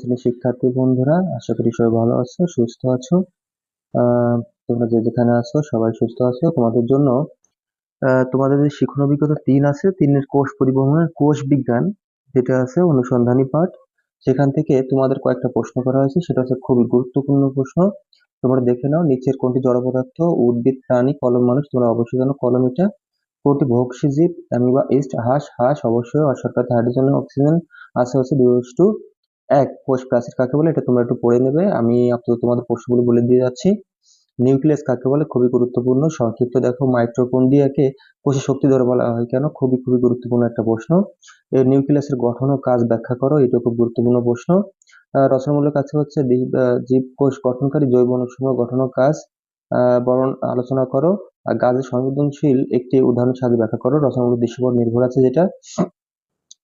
শ্রেণির শিক্ষার্থী বন্ধুরা, আশা করি সবাই ভালো আছো, সুস্থ আছো। তোমরা যে যেখানে আছো, সবাই সুস্থ আছো। তোমাদের জন্য তোমাদের যে শিক্ষণ অভিজ্ঞতা তিন আছে, তিনের কোষ পরিবহনের কোষ বিজ্ঞান, যেটা আছে অনুসন্ধানী পাঠ। সেখান থেকে তোমাদের কয়েকটা প্রশ্ন করা হয়েছে, সেটা হচ্ছে খুবই গুরুত্বপূর্ণ প্রশ্ন। তোমরা দেখে নাও, নিচের কোনটি জড় পদার্থ, উদ্ভিদ, প্রাণী, কলম, মানুষ, তোমরা অবশ্যই জানো কলম এটা। কোনটি ভোক্সী অ্যামিবা, ইস্ট, হাঁস হাঁস, অবশ্যই অসরকার হাইড্রোজেন, অক্সিজেন, আছে হচ্ছে এক কোষ প্রাচীর কাকে বলে? এটা তোমরা একটু পড়ে নেবে। আমি আপাতত তোমাদের প্রশ্নগুলো বলে দিয়ে যাচ্ছি। নিউক্লিয়াস কাকে বলে? খুবই গুরুত্বপূর্ণ। সংক্ষিপ্ত দেখো মাইটোকন্ড্রিয়াকে কোষের শক্তি ধরে বলা হয় কেন? খুবই খুবই গুরুত্বপূর্ণ একটা প্রশ্ন। এর নিউক্লিয়াসের গঠন ও কাজ ব্যাখ্যা করো এটা খুব গুরুত্বপূর্ণ প্রশ্ন। রচনামূলক কাছে হচ্ছে আহ, জীবকোষ গঠনকারী জৈব অণুসমূহ গঠন ও কাজ বরণ আলোচনা করো। আর গাছের সংবেদনশীল একটি উদাহরণ সাহায্যে ব্যাখ্যা করো। রচনামূলক দৃশ্যের উপর নির্ভর আছে যেটা।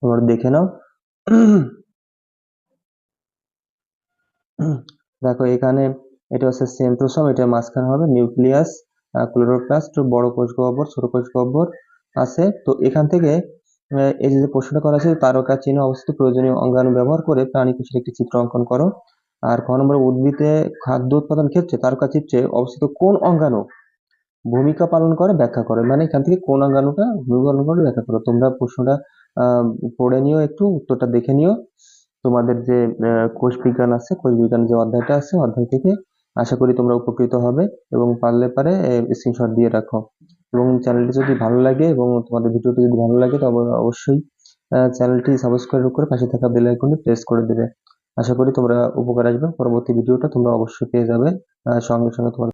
তোমরা দেখে নাও। দেখো, এখানে এটা হচ্ছে সেন্ট্রোসোম এটা মাঝখানে হবে নিউক্লিয়াস ক্লোরোপ্লাস্ট বড় কোষ গহ্বর ছোট কোষ গহ্বর আছে। তো এখান থেকে এই যে প্রশ্নটা করা আছে, তারকা চিহ্ন অবস্থিত, প্রয়োজনীয় অঙ্গাণু ব্যবহার করে প্রাণী কোষের একটি চিত্র অঙ্কন করো। আর ক নম্বর উদ্ভিদে খাদ্য উৎপাদন ক্ষেত্রে তারকা চিত্রে অবস্থিত কোন অঙ্গাণু ভূমিকা পালন করে, ব্যাখ্যা করে? মানে এখান থেকে কোন অঙ্গাণুটা ভূমিকা পালন করে, ব্যাখ্যা করো। তোমরা প্রশ্নটা পড়ে নিও, একটু উত্তরটা দেখে নিও। তোমাদের যে কোষ বিজ্ঞান আছে, কোষ বিজ্ঞান যে অধ্যায়টা আছে, অধ্যায় থেকে আশা করি তোমরা উপকৃত হবে এবং পারলে পারে স্ক্রিনশট দিয়ে রাখো। এবং চ্যানেলটি যদি ভালো লাগে এবং তোমাদের ভিডিওটি যদি ভালো লাগে, তবে অবশ্যই চ্যানেলটি সাবস্ক্রাইব করে পাশে থাকা বেল আইকনটি প্রেস করে দেবে। আশা করি তোমরা উপকার আসবে। পরবর্তী ভিডিওটা তোমরা অবশ্যই পেয়ে যাবে। সঙ্গে সঙ্গে তোমার